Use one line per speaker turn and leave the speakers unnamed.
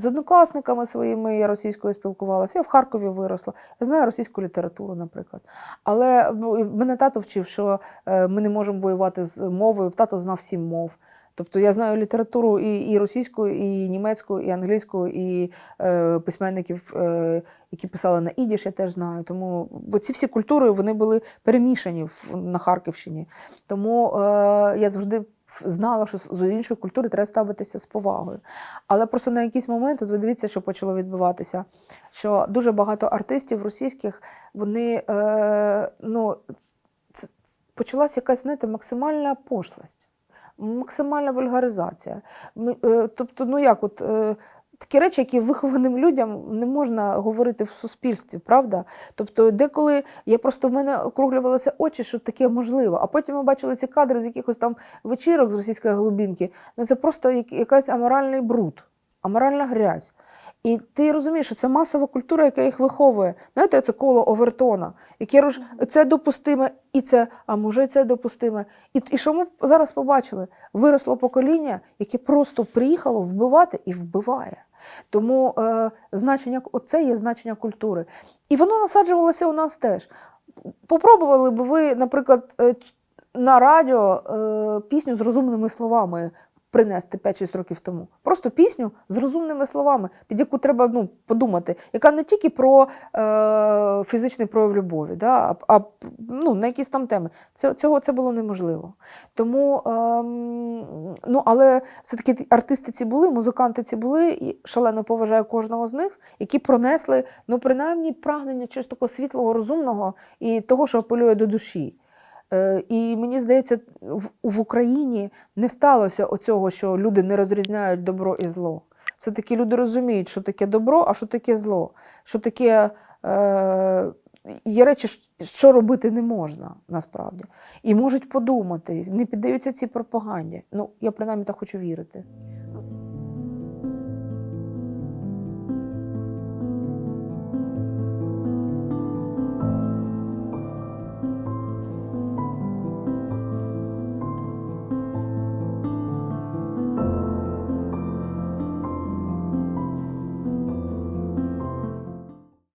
З однокласниками своїми я російською спілкувалася, я в Харкові виросла. Я знаю російську літературу, наприклад. Але ну, мене тато вчив, що е, ми не можемо воювати з мовою. Тато знав сім мов. Тобто я знаю літературу і, і російську, і німецьку, і англійську, і е, письменників, е, які писали на ідіш, я теж знаю. Тому бо ці всі культури вони були перемішані в, на Харківщині. Тому е, я завжди знала, що з іншої культури треба ставитися з повагою. Але просто на якийсь момент, от ви дивіться, що почало відбуватися, що дуже багато артистів російських, вони е, ну, почалася якась, знаєте, максимальна пошлость максимальна вульгаризація. Е, Тобто, ну як, от е, такі речі, які вихованим людям не можна говорити в суспільстві, правда? Тобто, деколи я просто в мене округлювалися очі, що таке можливо. А потім ми бачили ці кадри з якихось там вечірок з російської глибинки. Ну це просто як- якась аморальний бруд, аморальна грязь. І ти розумієш, що це масова культура, яка їх виховує. Знаєте, це коло Овертона, яке роз... це допустиме, і це, а може, це допустиме. І, і що ми зараз побачили? Виросло покоління, яке просто приїхало вбивати і вбиває. Тому е, значення, оце є значення культури. І воно насаджувалося у нас теж. Попробували б ви, наприклад, е, на радіо е, пісню з розумними словами принести 5-6 років тому. Просто пісню з розумними словами, під яку треба ну, подумати, яка не тільки про е, фізичний прояв любові, да, а, а ну, на якісь там теми. Це, цього це було неможливо. Тому, ем, ну, але все-таки артисти ці були, музиканти ці були, і шалено поважаю кожного з них, які пронесли ну, принаймні прагнення чогось такого світлого, розумного і того, що апелює до душі. Е, І мені здається, в, Україні не сталося оцього, що люди не розрізняють добро і зло. Все-таки люди розуміють, що таке добро, а що таке зло. Що таке е, є речі, що робити не можна насправді. І можуть подумати, не піддаються цій пропаганді. Ну, я принаймні так хочу вірити.